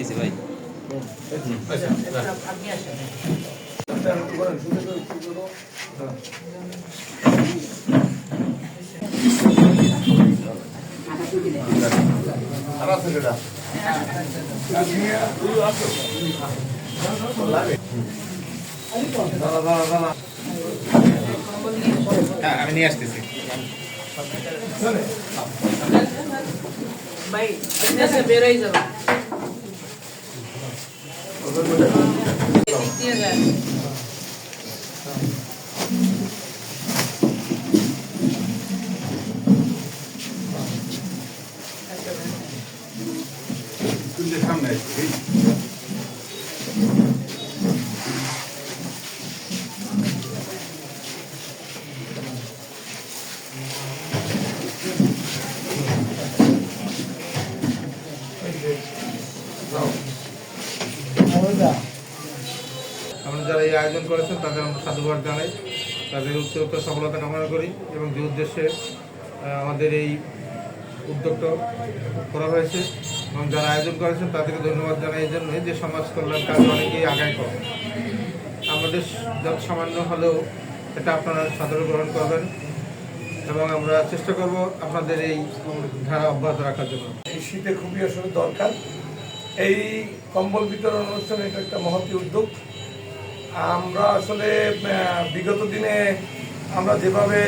এসে ভাই। আপনি আসেন হ্যাঁ আমি নিয়ে আসতেছি। ভাই বেরোই যাব। দিয়ে যান সামনে আমরা যারা এই আয়োজন করেছেন তাদের আমরা সাধুবাদ জানাই। তাদের উত্তরোত্তর সফলতা কামনা করি এবং যে উদ্দেশ্যে আমাদের এই উদ্যোগটা করা হয়েছে এবং যারা আয়োজন করেছেন তাদেরকে ধন্যবাদ জানাই এই জন্যই যে সমাজ কল্যাণ কাজ অনেকেই আগায় করে আমাদের যত সামান্য হলেও এটা আপনারা সাদরে গ্রহণ করবেন এবং আমরা চেষ্টা করব আপনাদের এই ধারা অব্যাহত রাখার জন্য। এই শীতে খুবই আসলে দরকার। এই কম্বল বিতরণ অনুষ্ঠান এটা একটা মহতি উদ্যোগ। আমরা আসলে বিগত দিনে আমরা যেভাবে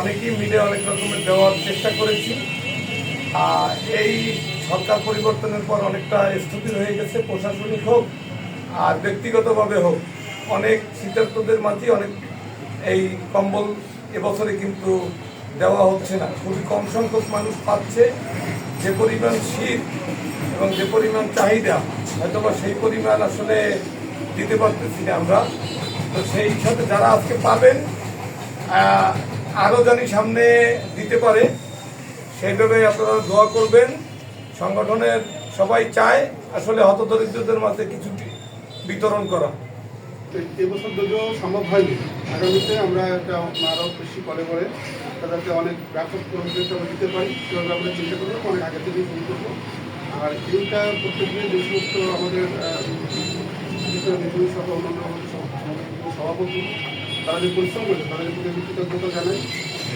অনেকেই মিলে অনেক রকমের দেওয়ার চেষ্টা করেছি। আর এই সরকার পরিবর্তনের পর অনেকটা স্থবির হয়ে গেছে, প্রশাসনিক হোক আর ব্যক্তিগতভাবে হোক। অনেক শীতার্থদের মাঝে অনেক এই কম্বল এবছরে কিন্তু দেওয়া হচ্ছে না। খুবই কম সংখ্যক মানুষ পাচ্ছে। যে পরিমাণ শীত এবং যে পরিমাণ চাহিদা, হয়তোবা সেই পরিমাণ আসলে দিতে পারতেছি না আমরা। তো সেই সাথে যারা আজকে পাবেন আরও জানি সামনে দিতে পারে। সেইভাবে আপনারা দোয়া করবেন। সংগঠনের সবাই চায় আসলে হতদরিদ্রদের মাঝে কিছু বিতরণ করা। তো এবছর যদিও সম্ভব হয়নি। আগামীতে আমরা একটা আরও বেশি করে করে তাদেরকে অনেক ব্যাপক আমরা দিতে পারি। সেভাবে আমরা চিন্তা করব অনেক আগে থেকেই শুরু করব। আর এইটা গিয়ে যে সমস্ত আমাদের সহ অন্যান্য সভাপতি, তারা যে পরিশ্রম করেছে তাদের প্রতি কৃতজ্ঞতা জানাই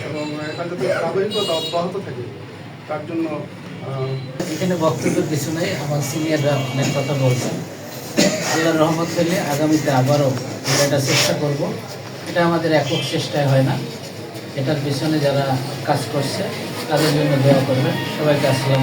এবং এটা যাতে ধারাবাহিকতা অব্যাহত থাকে, তার জন্য এখানে বক্তব্যের কিছু নেই আমার সিনিয়ররা অনেক কথা বলছেন। আল্লাহর রহমত পেলে আগামীতে আবারও আমরা এটা চেষ্টা করব। এটা আমাদের একক চেষ্টায় হয় না। এটার পিছনে যারা কাজ করছে, তাদের জন্য দেওয়া করবেন। সবাইকে আসসালাম